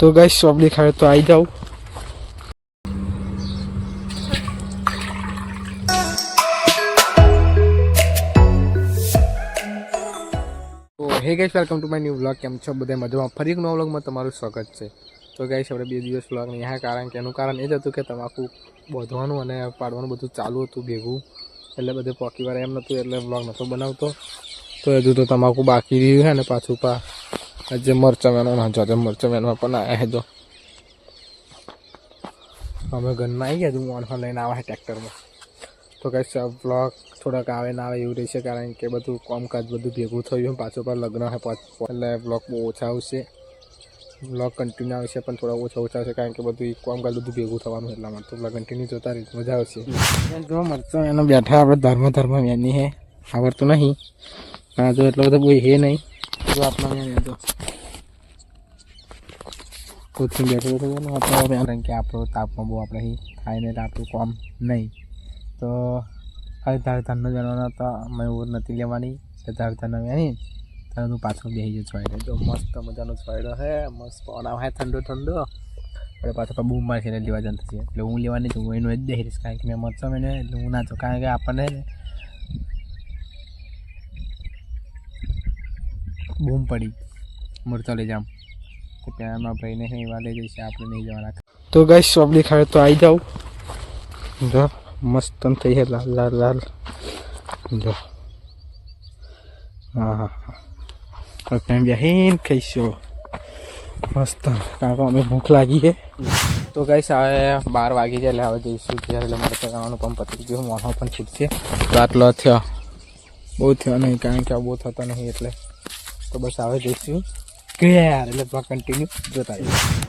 તો ગાઈસ ચોપડી ખાડે તો આવી જાઓ. તો hey guys welcome to my new vlog કેમ છો બધા મજામાં? ફરી એક નવો બ્લોગમાં તમારું સ્વાગત છે. તો ગાઈસ આપણે બે દિવસ બ્લોગ નહીં હા કારણ કે એનું કારણ એ જ હતું કે તમાકુ બોધવાનું અને પાડવાનું બધું ચાલુ હતું ભેગું. એટલે બધે પોકી વાર એમ નહોતું, એટલે વ્લોગ નહોતો બનાવતો. તો હજુ તો તમાકુ બાકી રહ્યું છે ને પાછું પા જે મરચાં વેણવાના જો મરચા વેણવા પણ આવ્યા છે જો. અમે ઘરમાં આવી ગયા છું મોણમાં લઈને આવ્યા છે ટ્રેક્ટરમાં. તો કઈ બ્લોક થોડાક આવે ના આવે એવું રહેશે કારણ કે બધું કામકાજ બધું ભેગું થયું પાછું પર લગ્ન છે એટલે બ્લોક બહુ ઓછા આવશે. બ્લોગ કન્ટિન્યુ આવશે પણ થોડા ઓછા ઓછા આવશે, કારણ કે બધું કામકાજ બધું ભેગું થવાનું એટલા માટે. બ્લોગ કન્ટિન્યુ જોતા રહી મજા આવશે. જો મરચો એનો બેઠા આપણે ધર્મ ધર્મ એની હે આવડતું નહીં. પણ જો એટલો બધો કોઈ હે નહીં. આપણા વેની તો કોથળી બેઠું બેઠું આપણે કારણ કે આપણો તાપમાં બહુ આપણે અહીં થાય ને એટલે આપણું કામ નહીં તો ખાલી ધાર ધારનો જણવાનો તો અમે એવું નથી લેવાની કે ધાર ધારનો વેની તારે તું પાછો બેસી જાય છોડે જો મસ્ત મજાનો છોડ્યો હે મસ્ત પવન આવે ઠંડો ઠંડો એટલે પાછો પણ બૂમ મારશે એટલે લેવા જવાનું થશે એટલે હું લેવાની છું હું એનું જ દેખીશ કારણ કે મેં મરચો મેં એટલે હું ના છું કારણ કે આપણને બૂમ પડી મરચો લઈ જામ તો ત્યાં એમાં ભાઈને હે એવા લઈ જઈશે આપણે નહીં જવાના તો ગઈ ચોપડી ખાડે તો આવી જાઉં જો મસ્ત થઈ છે લાલ લાલ લાલ જો હા હા હા ત્યાં બેહીને ખાઈશું મસ્ત કારણ કે અમે ભૂખ લાગી છે તો ગઈશ હવે બાર વાગી જાય એટલે હવે જઈશું ત્યારે એટલે મારે કરવાનું પણ પતી ગયું મોઢો પણ છૂટશે તો આટલો થયો બહુ થયો નહીં કારણ કે બહુ થતો નહીં એટલે તો બસ હવે જઈશું. ક્લિયર એટલે કન્ટિન્યુ જોતા રહીશું